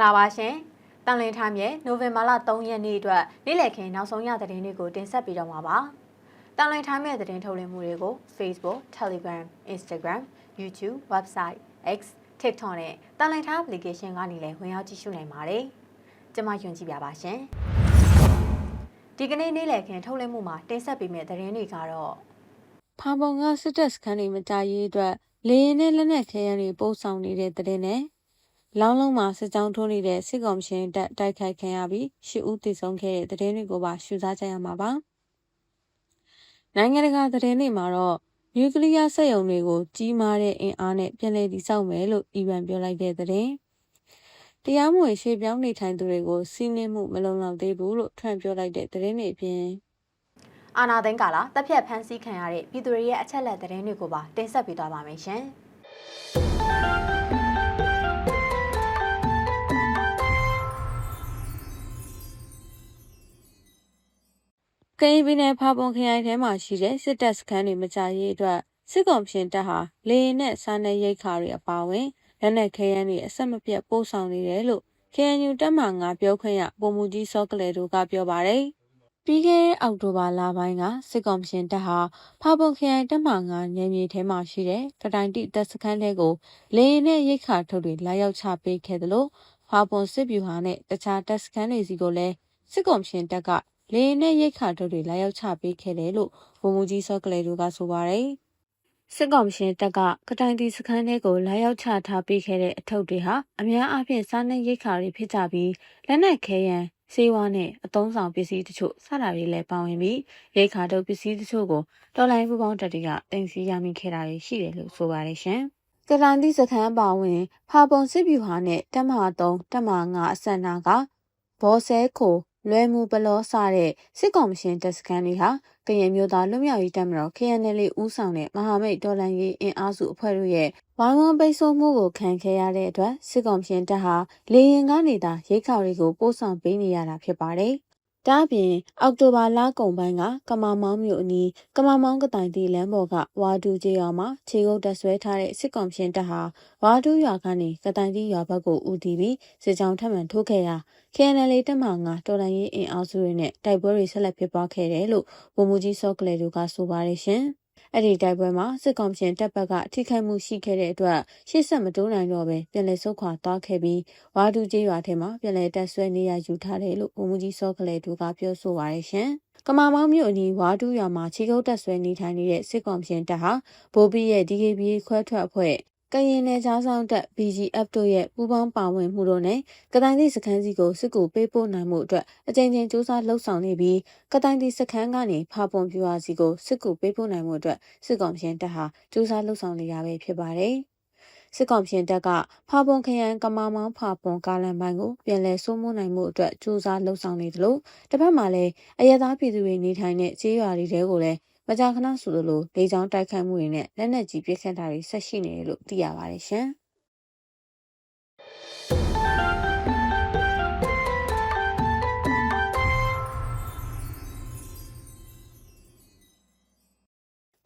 ္ဂလာပါရှင်။တန်လင်းထားမြဲနိုဝင်ဘာလ3ရက်နေ့အတွက်နေ့လည်ခင်းနောက်ဆုံးရသတင်းတွေကိုတင်ဆက်ပေးတော့မှာပါ။တန်လင်းထားမြဲသတင်းထုတ်လွှင့်မှုတွေကို Facebook, Telegram, Instagram, YouTube, Website, X, TikTok နဲ့တန်လင်းထား application ကနေလည်းဝင်ရောက်ကြည့်ရှုနိုင်ပါတယ်။ကျွန်မယွန်ကြည့်ပြပါရှင်။ဒီကနေ့နေ့လည်ခင်းထုတ်လွှင့်မှုမှာတင်ဆက်ပေးမယ့်သတင်းတွေကတော့ဖာပုံကစစ်တပ်စခန်းတွေမကြရေးအတွက်လေရင်နဲ့လက်နက်ခဲယမ်းတွေပို့ဆောင်နေတဲ့တဲ့တဲ့နဲ့ လောင်းလုံးမှာစစ်ကြောင်းထိုးနေတဲ့စစ်ကောင်ရှင်တပ်တိုက်ခိုက်ခံရပြီးရှစ်ဦးသေဆုံးခဲ့တဲ့တဲ့တွေကိုပါရှုစားကြရမှာပါနိုင်ငံတကာသတင်းတွေမှာတော့နျူကလ িয়ার စက်ရုံတွေကိုကြီးမားတဲ့အင်အားနဲ့ပြန်လည်တည်ဆောက်မယ်လို့အီရန်ပြောလိုက်တဲ့တဲ့တရားမဝင်ရှေ့ပြောင်းနေထိုင်သူတွေကိုစီးနှင်းမှုမလုံလောက်သေးဘူးလို့ထွန့်ပြောလိုက်တဲ့သတင်းတွေအပြင်အာနာသိန်းကာလာတပ်ဖြတ်ဖမ်းဆီးခံရတဲ့ပြည်သူတွေရဲ့အချက်လက်သတင်းတွေကိုပါတင်ဆက်ပေးသွားပါမယ်ရှင်။ ကရင်ပြည်နယ်ဖာပွန်ခရိုင်ထဲမှာရှိတဲ့စစ်တပ်စခန်းတွေမကြရေးအတွက်စစ်ကောင်ရှင်တပ်ဟာလေရင်နဲ့စားနယ်ရိတ်ခါတွေအပါအဝင်လက်နက်ခဲယမ်းတွေအဆက်မပြတ်ပို့ဆောင်နေတယ်လို့ KNU တပ်မငါပြောခွင့်ရပုံမူကြီးစောကလေတို့ကပြောပါတယ်။ပြီးခဲ့တဲ့အောက်တိုဘာလပိုင်းကစစ်ကောင်ရှင်တပ်ဟာဖာပွန်ခရိုင်တပ်မငါနယ်မြေထဲမှာရှိတဲ့ကတိုင်တိတပ်စခန်းတွေကိုလေရင်နဲ့ရိတ်ခါထုတ်တွေလာရောက်ချပေးခဲ့တယ်လို့ဖာပွန်စစ်ဗျူဟာနဲ့တခြားတပ်စခန်းတွေစီကိုလည်းစစ်ကောင်ရှင်တပ်က လေယာဉ်နဲ့ရိတ်ခါထုတ်တွေလာရောက်ချပေးခဲ့တယ်လို့ဗိုလ်မှူးကြီးစောကလေးတို့ကဆိုပါတယ်။စစ်ကောင်ရှင်တပ်ကကတိုင်တီစခန်းတွေကိုလာရောက်ချထားပေးခဲ့တဲ့အထုပ်တွေဟာအများအားဖြင့်စားနပ်ရိက္ခာတွေဖြစ်ကြပြီးလက်နက်ခဲယမ်းစေဝါနဲ့အသုံးဆောင်ပစ္စည်းတချို့စတာတွေလည်းပါဝင်ပြီးရိက္ခာထုတ်ပစ္စည်းတချို့ကိုတော်လိုင်းပူပေါင်းတပ်တွေကတင်စီရမိခဲ့တာတွေရှိတယ်လို့ဆိုပါတယ်ရှင်။ကတိုင်တီစခန်းပါဝင် ဖာပုံစစ်ဗျူဟာနဲ့တက်မ3တက်မ5အစက်နာကဘောဆဲခို လွယ်မှုပလောစတဲ့စစ်ကောင်ရှင်တပ်စခန်းတွေဟာကရင်မျိုးသားလွတ်မြောက်ရေးတပ်မတော် KNL ဦးဆောင်တဲ့မဟာမိတ်တော်လှန်ရေးအင်အားစုအဖွဲ့တို့ရဲ့ဝိုင်းဝန်းပိတ်ဆို့မှုကိုခံခဲ့ရတဲ့အတွက်စစ်ကောင်ရှင်တပ်ဟာလေရင်ကနေသာရိတ်ခါတွေကိုပို့ဆောင်ပေးနေရတာဖြစ်ပါတယ်။ ဒါ့အပြင် အောက်တိုဘာလကုန်ပိုင်းကကမာမောင်းမြို့အနီးကမာမောင်းကတိုင်တီလမ်းပေါ်ကဝါဒူကျေးရွာမှာခြေကုပ်တက်ဆွဲထားတဲ့စစ်ကောင်ရှင်တပ်ဟာဝါဒူရွာကနေကတိုင်တီရွာဘက်ကိုဦးတည်ပြီးစစ်ကြောင်းထပ်မံထိုးခဲ့ရာ KNL တက်မှငါတော်လိုင်းရေးအင်အားစုတွေနဲ့တိုက်ပွဲတွေဆက်လက်ဖြစ်ပွားခဲ့တယ်လို့ဗိုလ်မှူးကြီးစောကလေးတို့ကဆိုပါတယ်ရှင်။ အဲ့ဒီတိုက်ပွဲမှာစစ်ကောင်ရှင်တပ်ဘက်ကထိခိုက်မှုရှိခဲ့တဲ့အတွက်ရှေ့ဆက်မတိုးနိုင်တော့ပဲပြန်လည်ဆုတ်ခွာသွားခဲ့ပြီးဝါဒူကျေးရွာထဲမှာပြန်လည်တက်ဆွဲနေရယူထားတယ်လို့ဗိုလ်မှူးကြီးစောကလေးတို့ကပြောဆိုပါတယ်ရှင်။ကမာမောင်းမြို့အနီးဝါဒူရွာမှာခြေကုပ်တက်ဆွဲနေထိုင်နေတဲ့စစ်ကောင်ရှင်တပ်ဟာဗိုလ်ပြီးရဲ့ DKBA ခွဲထွက်အဖွဲ့ ကရင်နယ်ကြားဆောင်တပ် BGF တို့ရဲ့ပူးပေါင်းပါဝင်မှုတို့နဲ့ကတိုင်သည့်စခန်းစီကိုစစ်ကူပေးပို့နိုင်မှုအတွက်အကြိမ်ကြိမ်စူးစမ်းလှုပ်ဆောင်နေပြီးကတိုင်သည့်စခန်းကနေဖာပွန်ပြူဟာစီကိုစစ်ကူပေးပို့နိုင်မှုအတွက်စစ်ကောင်ရှင်တပ်ဟာစူးစမ်းလှုပ်ဆောင်နေရပဲဖြစ်ပါတယ်။စစ်ကောင်ရှင်တပ်ကဖာပွန်ခရိုင်ကမာမောင်းဖာပွန်ကားလန်ပိုင်းကိုပြန်လည်စိုးမိုးနိုင်မှုအတွက်စူးစမ်းလှုပ်ဆောင်နေတယ်လို့တစ်ဖက်မှာလည်းအရသာပြည်သူတွေနေထိုင်တဲ့ခြေရွာတွေကိုလည်း မကြာခဏဆိုလိုလေကြောင်းတိုက်ခိုက်မှုတွေနဲ့လက်နက်ကြီးပစ်ခတ်တာတွေဆက်ရှိနေတယ်လို့သိရပါတယ်ရှင်။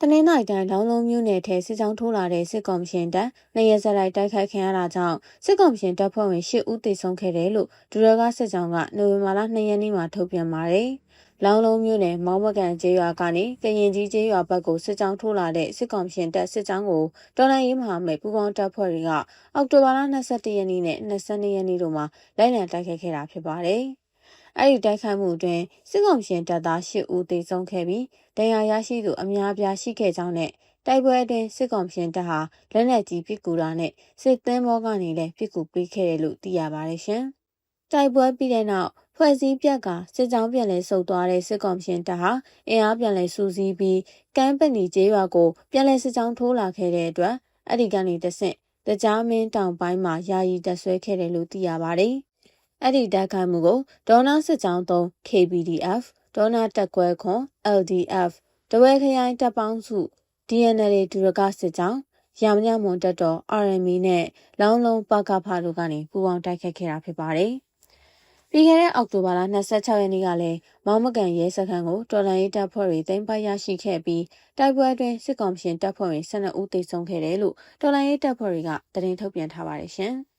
တနင်္လာရီတိုင်းလောင်းလုံးမြို့နယ်ထဲစစ်ကြောင်းထိုးလာတဲ့စစ်ကောင်ရှင်တပ်နှစ်ရက်ဆက်တိုက်တိုက်ခိုက်ခံရတာကြောင့်စစ်ကောင်ရှင်တပ်ဖွဲ့ဝင်၈ဦးသေဆုံးခဲ့တယ်လို့ဒူရကစစ်ကြောင်းကနိုဝင်ဘာလ2ရက်နေ့မှာထုတ်ပြန်ပါတယ်။ လောင်းလုံးမြို့နယ်မောင်းမကန်ကျေးရွာကနေကရင်ကြီးကျေးရွာဘက်ကိုစစ်ကြောင်းထိုးလာတဲ့စစ်ကောင်ရှင်တပ်စစ်ကြောင်းကိုတော်လိုင်းရေးမဟာမိတ်ပူးပေါင်းတပ်ဖွဲ့တွေကအောက်တိုဘာလ22ရက်နေ့နဲ့22ရက်နေ့တို့မှာလိုက်လံတိုက်ခိုက်ခဲ့တာဖြစ်ပါတယ်။အဲ့ဒီတိုက်ခိုက်မှုအတွင်းစစ်ကောင်ရှင်တပ်သား၈ဦးသေဆုံးခဲ့ပြီးဒဏ်ရာရရှိသူအများအပြားရှိခဲ့ကြောင်းနဲ့တိုက်ပွဲအတွင်းစစ်ကောင်ရှင်တပ်ဟာလက်နက်ကြီးပစ်ကူတာနဲ့စစ်သင်းဘောကနေလည်းပစ်ကူပေးခဲ့တယ်လို့သိရပါတယ်ရှင်။တိုက်ပွဲပြီးတဲ့နောက် ဖွဲ့စည်းပြက်ကစစ်ကြောင်းပြန်လည်ဆုတ်သွားတဲ့စစ်ကောင်ရှင်တပ်ဟာအင်အားပြန်လည်စူးစီးပြီးကမ်းပနီကျေးရွာကိုပြန်လည်စစ်ကြောင်းထိုးလာခဲ့တဲ့အတွက်အဲ့ဒီကနေတဆင့်တကြားမင်းတောင်ပိုင်းမှာယာယီတက်ဆွဲခဲ့တယ်လို့သိရပါတယ်။အဲ့ဒီတိုက်ခိုက်မှုကိုဒေါနာစစ်ကြောင်းသုံး KPDF ဒေါနာတက်ကွဲခွန် LDF တဝဲခရိုင်တပ်ပေါင်းစု DNL ဒူရကစစ်ကြောင်းရမညမွန်တက်တော် RME နဲ့လောင်းလုံးပကဖာတို့ကနေပူးပေါင်းတိုက်ခိုက်ခဲ့တာဖြစ်ပါတယ်။ ပြီးခဲ့တဲ့အောက်တိုဘာလ26ရက်နေ့ကလည်းမောင်မကန်ရဲစခန်းကိုတော်လန်ရေးတပ်ဖွဲ့တွေသိမ်းပိုက်ရရှိခဲ့ပြီးတိုက်ပွဲအတွင်းစစ်ကောင်ရှင်တပ်ဖွဲ့ဝင်12ဦးသေဆုံးခဲ့တယ်လို့တော်လန်ရေးတပ်ဖွဲ့တွေကသတင်းထုတ်ပြန်ထားပါတယ်ရှင်။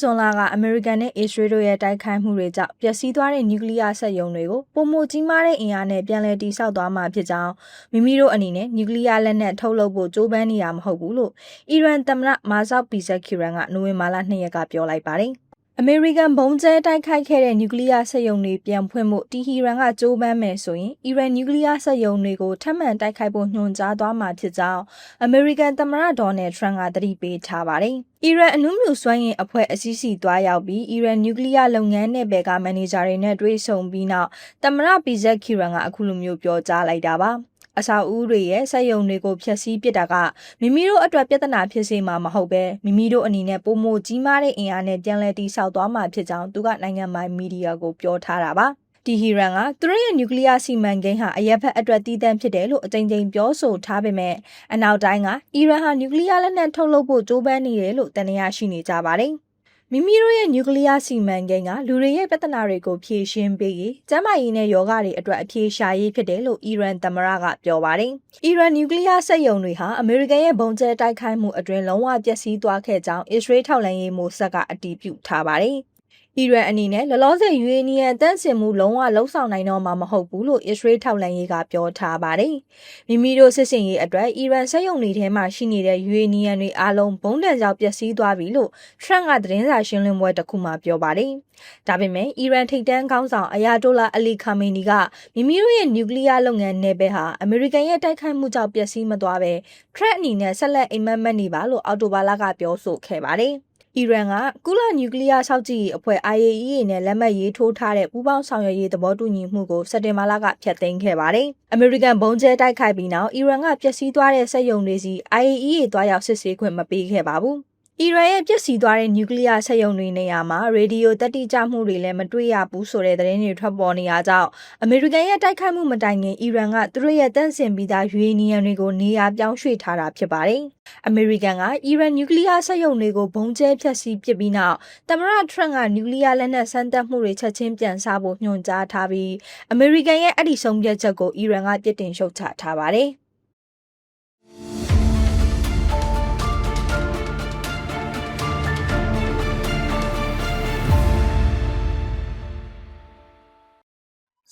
ဇွန်လကအမေရိကန်နဲ့အစ္စရေးတို့ရဲ့တိုက်ခိုက်မှုတွေကြောင့်ပျက်စီးသွားတဲ့နျူကလ িয়ার စက်ရုံတွေကိုပုံမကြီးမားတဲ့အင်အားနဲ့ပြန်လည်တည်ဆောက်သွားမှာဖြစ်ကြောင်းမိမိတို့အနေနဲ့နျူကလ িয়ার လက်နက်ထုတ်လုပ်ဖို့ကြိုးပမ်းနေတာမဟုတ်ဘူးလို့အီရန်သမ္မတမာဇောက်ပီဇက်ခီရန်ကနိုဝင်ဘာလ2ရက်ကပြောလိုက်ပါတယ်။ အမေရိကန်ဘုံကျဲတိုက်ခိုက်ခဲ့တဲ့နျူကလ িয়ার စက်ရုံတွေပြန်ဖွင့်ဖို့တီဟီရန်ကကြိုးပမ်းမယ်ဆိုရင်အီရန်နျူကလ িয়ার စက်ရုံတွေကိုထပ်မံတိုက်ခိုက်ဖို့ညွှန်ကြားသွားမှာဖြစ်ကြောင်းအမေရိကန်သမ္မတဒေါ်နယ်ထရန့်ကသတိပေးထားပါတယ်။အီရန်အနုမြူစွမ်းအင်အဖွဲ့အစည်းစီသွားရောက်ပြီးအီရန်နျူကလ িয়ার လုပ်ငန်းနယ်ပယ်ကမန်နေဂျာတွေနဲ့တွေ့ဆုံပြီးနောက်သမ္မတပီဇက်ခီရန်ကအခုလိုမျိုးပြောကြားလိုက်တာပါ။ အဆောက်အဦတွေရဲ့စက်ရုံတွေကိုဖျက်ဆီးပစ်တာကမိမိတို့အတွက်ပြဿနာဖြစ်စေမှာမဟုတ်ပဲမိမိတို့အနေနဲ့ပုံမကြီးမားတဲ့အင်အားနဲ့ပြန်လည်တည်ဆောက်သွားမှာဖြစ်ကြောင်းသူကနိုင်ငံပိုင်မီဒီယာကိုပြောထားတာပါတီဟီရန်ကသူတို့ရဲ့နျူကလ িয়ার စီမံကိန်းဟာအရက်ဖက်အတွက်တည်တံ့ဖြစ်တယ်လို့အကြိမ်ကြိမ်ပြောဆိုထားပေမဲ့အနောက်တိုင်းကအီရန်ဟာနျူကလ িয়ার လက်နက်ထုတ်လုပ်ဖို့ကြိုးပမ်းနေတယ်လို့တန်ရာရှိနေကြပါတယ်။ မိမိတို့ရဲ့နျူကလ িয়ার စီမံကိန်းကလူတွေရဲ့ပြဿနာတွေကိုဖြေရှင်းပေးရေးကျန်းမာရေးနဲ့ယောဂတွေအတွက်အဖြေရှာရေးဖြစ်တယ်လို့အီရန်သမ္မတကပြောပါတယ်။အီရန်နျူကလ িয়ার စက်ရုံတွေဟာအမေရိကန်ရဲ့ဘုံကျဲတိုက်ခိုက်မှုအတွင်းလုံးဝပျက်စီးသွားခဲ့ကြောင်းအစ္စရေးထောက်လှမ်းရေးမိုဆတ်ကအတည်ပြုထားပါတယ်။ အီရန်အနေနဲ့လောလောဆယ်ယူအေနီယံတန့်စင်မှုလုံးဝလုံးဆောင်နိုင်တော့မှာမဟုတ်ဘူးလို့အစ္စရေးထောက်လှမ်းရေးကပြောထားပါတယ်။မိမိတို့စစ်စင်ရေးအတွက်အီရန်စက်ရုံတွေထဲမှာရှိနေတဲ့ယူအေနီယံတွေအားလုံးဘုံတန်ကြောင့်ပျက်စီးသွားပြီလို့ထရန့်ကသတင်းစာရှင်းလင်းပွဲတစ်ခုမှာပြောပါတယ်။ဒါပေမဲ့အီရန်ထိပ်တန်းခေါင်းဆောင်အယာတိုလာအလီခါမီနီကမိမိတို့ရဲ့နျူကလ িয়ার လုပ်ငန်းနယ်ပယ်ဟာအမေရိကန်ရဲ့တိုက်ခိုက်မှုကြောင့်ပျက်စီးမသွားပဲထရက်အနေနဲ့ဆက်လက်အိမ်မက်မက်နေပါလို့အော်တိုဘာလကပြောဆိုခဲ့ပါတယ်။ အီရန်ကကုလနျူကလ িয়ার စောင့်ကြည့်ရေးအဖွဲ့ IAEA နဲ့လက်မှတ်ရေးထိုးထားတဲ့ပူးပေါင်းဆောင်ရွက်ရေးသဘောတူညီမှုကိုစက်တင်ဘာလကဖျက်သိမ်းခဲ့ပါတယ်။အမေရိကန်ဘုံကျဲတိုက်ခိုက်ပြီးနောက်အီရန်ကပျက်စီးသွားတဲ့စက်ရုံတွေစီ IAEA သွားရောက်စစ်ဆေးခွင့်မပေးခဲ့ပါဘူး။ အီရန်ရဲ့ပြစ်စီသွားတဲ့နျူကလ িয়ার စက်ရုံတွေနေရာမှာရေဒီယိုတက်တိကျမှုတွေလည်းမတွေ့ရဘူးဆိုတဲ့သတင်းတွေထွက်ပေါ်နေရကြောင်းအမေရိကန်ရဲ့တိုက်ခိုက်မှုမတိုင်ခင်အီရန်ကသူတို့ရဲ့တန့်စင်ပြီးသားယူရေနီယံတွေကိုနေရာပြောင်းရွှေ့ထားတာဖြစ်ပါတယ်။အမေရိကန်ကအီရန်နျူကလ িয়ার စက်ရုံတွေကိုဘုံကျဲဖျက်ဆီးပစ်ပြီးနောက်သမ္မတထရန့်ကနျူကလ িয়ার လက်နက်စမ်းသပ်မှုတွေချက်ချင်းပြန်ဆဖို့ညွှန်ကြားထားပြီးအမေရိကန်ရဲ့အဲ့ဒီဆုံးဖြတ်ချက်ကိုအီရန်ကပြစ်တင်ရှုတ်ချထားပါတယ်။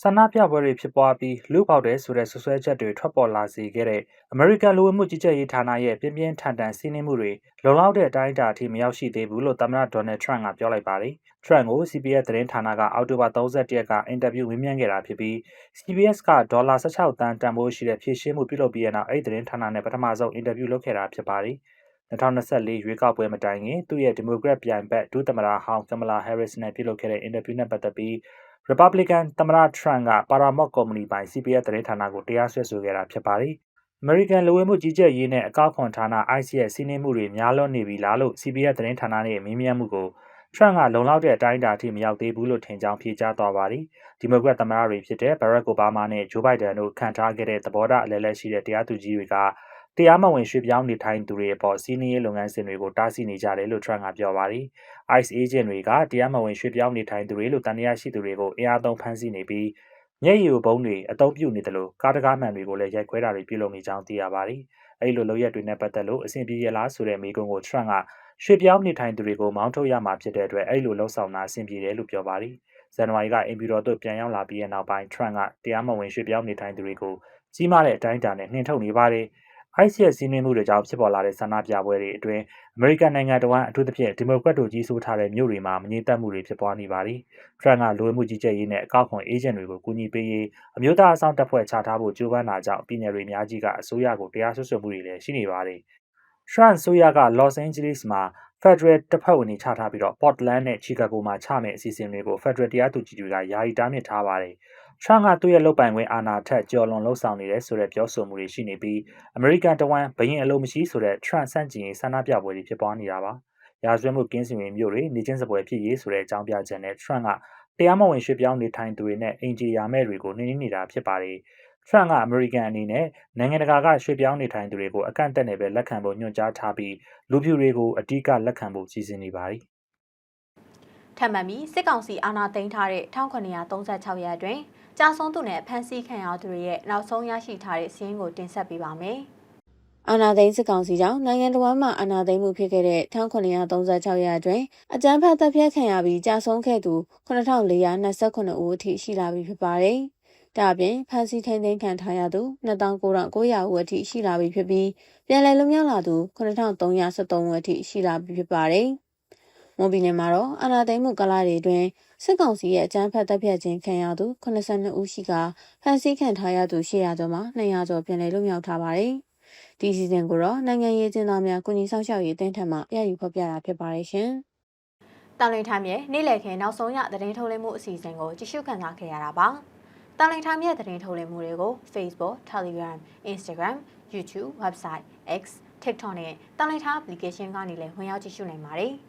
ဆန္ဒပြပွဲတွေဖြစ်ပွားပြီးလူပေါက်တဲ့ဆိုတဲ့ဆွဆွဲချက်တွေထွက်ပေါ်လာစေခဲ့တဲ့အမေရိကန်လူဝင်မှုကြီးကြပ်ရေးဌာနရဲ့ပြင်းပြင်းထန်ထန်စီးနင်းမှုတွေလုံလောက်တဲ့အတိုင်းအတာအထိမရောက်ရှိသေးဘူးလို့သမ္မတဒေါ်နယ်ထရန့်ကပြောလိုက်ပါတယ်။ Trump ကို CBS သတင်းဌာနကအောက်တိုဘာ31ရက်ကအင်တာဗျူးဝင်မြန်းခဲ့တာဖြစ်ပြီး CBS ကဒေါ်လာ16တန်းတန်ဖိုးရှိတဲ့ဖြည့်ရှင်းမှုပြုလုပ်ပြီးတဲ့နောက်အဲ့ဒီသတင်းဌာနနဲ့ပထမဆုံးအင်တာဗျူးလုပ်ခဲ့တာဖြစ်ပါတယ်။2024ရွေးကောက်ပွဲမတိုင်ခင်သူ့ရဲ့ဒီမိုကရက်ပြိုင်ဘက်ဒုသမ္မတဟောင်းကမလာဟဲရစ်နဲ့ပြုလုပ်ခဲ့တဲ့အင်တာဗျူးနဲ့ပတ်သက်ပြီး Republican သမ္မတ Trump က Paramount ကုမ္ပဏီပိုင် CBS သတင်းဌာနကိုတရားစွဲဆိုခဲ့တာဖြစ်ပါတယ်။ American လူဝင်မှုကြီးကြပ်ရေးနဲ့အကောက်ခွန်ဌာန ICE ရဲ့စီးနင်းမှုတွေများလွန်းနေပြီလားလို့ CBS သတင်းဌာနနဲ့မေးမြန်းမှုကို Trump ကလုံလောက်တဲ့အတိုင်းအတာအထိမရောက်သေးဘူးလို့ထင်ကြောင်းဖြေကြားသွားပါတယ်။ဒီမိုကရက်သမ္မတတွေဖြစ်တဲ့ Barack Obama နဲ့ Joe Biden တို့ခံထားခဲ့တဲ့သဘောထားအလဲလဲရှိတဲ့တရားသူကြီးတွေက တရားမဝင်ရွှေ့ပြောင်းနေထိုင်သူတွေအပေါ်စီးနင်းရေးလုပ်ငန်းစဉ်တွေကိုတားဆီးနေကြတယ်လို့ Trump ကပြောပါတယ်။ ICE agent တွေကတရားမဝင်ရွှေ့ပြောင်းနေထိုင်သူတွေလို့တန်တရားရှိသူတွေကိုအင်အားသုံးဖမ်းဆီးနေပြီးမျက်ရည်ဘုံတွေအသုံးပြုနေတယ်လို့ကားတကားမှန်တွေကိုလည်းရိုက်ခွဲတာတွေပြုလုပ်နေကြောင်းသိရပါတယ်။အဲဒီလိုလုပ်ရက်တွေနဲ့ပတ်သက်လို့အဆင်ပြေရလားဆိုတဲ့မေးခွန်းကို Trump ကရွှေ့ပြောင်းနေထိုင်သူတွေကိုမောင်းထုတ်ရမှာဖြစ်တဲ့အတွက်အဲဒီလိုလှုံ့ဆော်တာအဆင်ပြေတယ်လို့ပြောပါတယ်။ဇန်နဝါရီကအင်ပီတော်တို့ပြန်ရောက်လာပြီးတဲ့နောက်ပိုင်း Trump ကတရားမဝင်ရွှေ့ပြောင်းနေထိုင်သူတွေကိုကြီးမားတဲ့အတိုင်းအတာနဲ့နှင်ထုတ်နေပါတယ်။ ICE ရဲ့စီးနင်းမှုတွေကြောင့်ဖြစ်ပေါ်လာတဲ့ဆန္ဒပြပွဲတွေအတွင်းအမေရိကန်နိုင်ငံတော်ဝန်အထူးသဖြင့်ဒီမိုကရက်တို့ကြီးစိုးထားတဲ့မြို့တွေမှာမငြိမ်သက်မှုတွေဖြစ်ပွားနေပါတယ်။ Trump ကလူဝင်မှုကြီးကြပ်ရေးနဲ့အကောက်ခွန်အေဂျင့်တွေကိုကူညီပေးရေးအမျိုးသားအဆောင်တပ်ဖွဲ့ချထားဖို့ကြိုးပမ်းတာကြောင့်ပြည် ner တွေအများကြီးကအစိုးရကိုတရားစွဲဆိုမှုတွေလည်းရှိနေပါတယ်။ Trump ဆိုရက Los Angeles မှာ Federal တပ်ဖွဲ့ဝင်တွေချထားပြီးတော့ Portland နဲ့ Chicago မှာချမယ်အစီအစဉ်တွေကို Federal တရားသူကြီးတွေကယာယီတားမြစ်ထားပါတယ်။ Trump ကသူ့ရဲ့လုပ်ပိုင်ခွင့်အာဏာထက်ကျော်လွန်လှုပ်ဆောင်နေတယ်ဆိုတဲ့ပြောဆိုမှုတွေရှိနေပြီးအမေရိကန်တဝန်းဘရင်အလိုမရှိဆိုတဲ့ Trump ဆန့်ကျင်ရေးဆန္ဒပြပွဲတွေဖြစ်ပွားနေတာပါ။ရာဇဝတ်မှုကင်းစင်ရေးမျိုးတွေနေချင်းစပွဲဖြစ်ရေးဆိုတဲ့အကြောင်းပြချက်နဲ့ Trump ကတရားမဝင်ရွှေ့ပြောင်းနေထိုင်သူတွေနဲ့အင်ဂျီယာမဲ့တွေကိုနှိမ့်နှင်းနေတာဖြစ်ပါတယ်။ Trump ကအမေရိကန်အနေနဲ့နိုင်ငံတကာကရွှေ့ပြောင်းနေထိုင်သူတွေကိုအကန့်အသတ်နဲ့ပဲလက်ခံဖို့ညွှန်ကြားထားပြီးလူဖြူတွေကိုအ धिक လက်ခံဖို့စီစဉ်နေပါတယ်။ထပ်မံပြီးစစ်ကောင်စီအာဏာသိမ်းထားတဲ့1936ရက်အတွင်း ကြာဆုံးသူနဲ့ဖမ်းဆီးခံရသူတွေရဲ့နောက်ဆုံးရရှိထားတဲ့စီးရင်ကိုတင်ဆက်ပေးပါမယ်အာနာသိန်းစစ်ကောင်စီကြောင့်နိုင်ငံတော်မှာအာနာသိန်းမှုဖြစ်ခဲ့တဲ့1936ရက်အတွင်းအကြမ်းဖက်တပ်ဖြတ်ခံရပြီးကြာဆုံးခဲ့သူ9429ဦးအထိရှိလာပြီဖြစ်ပါတယ်။ဒါအပြင်ဖမ်းဆီးထိန်းသိမ်းခံထားရသူ2900ဦးအထိရှိလာပြီဖြစ်ပြီးပြန်လည်လွတ်မြောက်လာသူ9373ဦးအထိရှိလာပြီဖြစ်ပါတယ်။ မွန်ပြည်နယ်မှာတော့အာနာသိန်းမှုကလာတွေအတွင်းစစ်ကောင်စီရဲ့အကြမ်းဖက်တပ်ဖြတ်ခြင်းခံရသူ82ဦးရှိကဖမ်းဆီးခံထားရသူ800ကျော်မှာ200ကျော်ပြန်လည်လွတ်မြောက်ထားပါတယ်။ဒီစီစဉ်ကိုတော့နိုင်ငံရေးကျင်းသားများကုညီဆောင်ရှောက်ရေးအသင်းထံမှရယူဖော်ပြတာဖြစ်ပါတယ်ရှင်။တန်လွင်ထိုင်းရဲ့နေ့လည်ခင်းနောက်ဆုံးရသတင်းထုတ်လင်းမှုအစီအစဉ်ကိုကြည့်ရှုခန်းစားခဲ့ရတာပါ။တန်လွင်ထိုင်းရဲ့သတင်းထုတ်လင်းမှုတွေကို Facebook, Telegram, Instagram, YouTube, Website, X, TikTok နဲ့တန်လွင်ထိုင်း application ကနေလည်းဝင်ရောက်ကြည့်ရှုနိုင်ပါတယ်။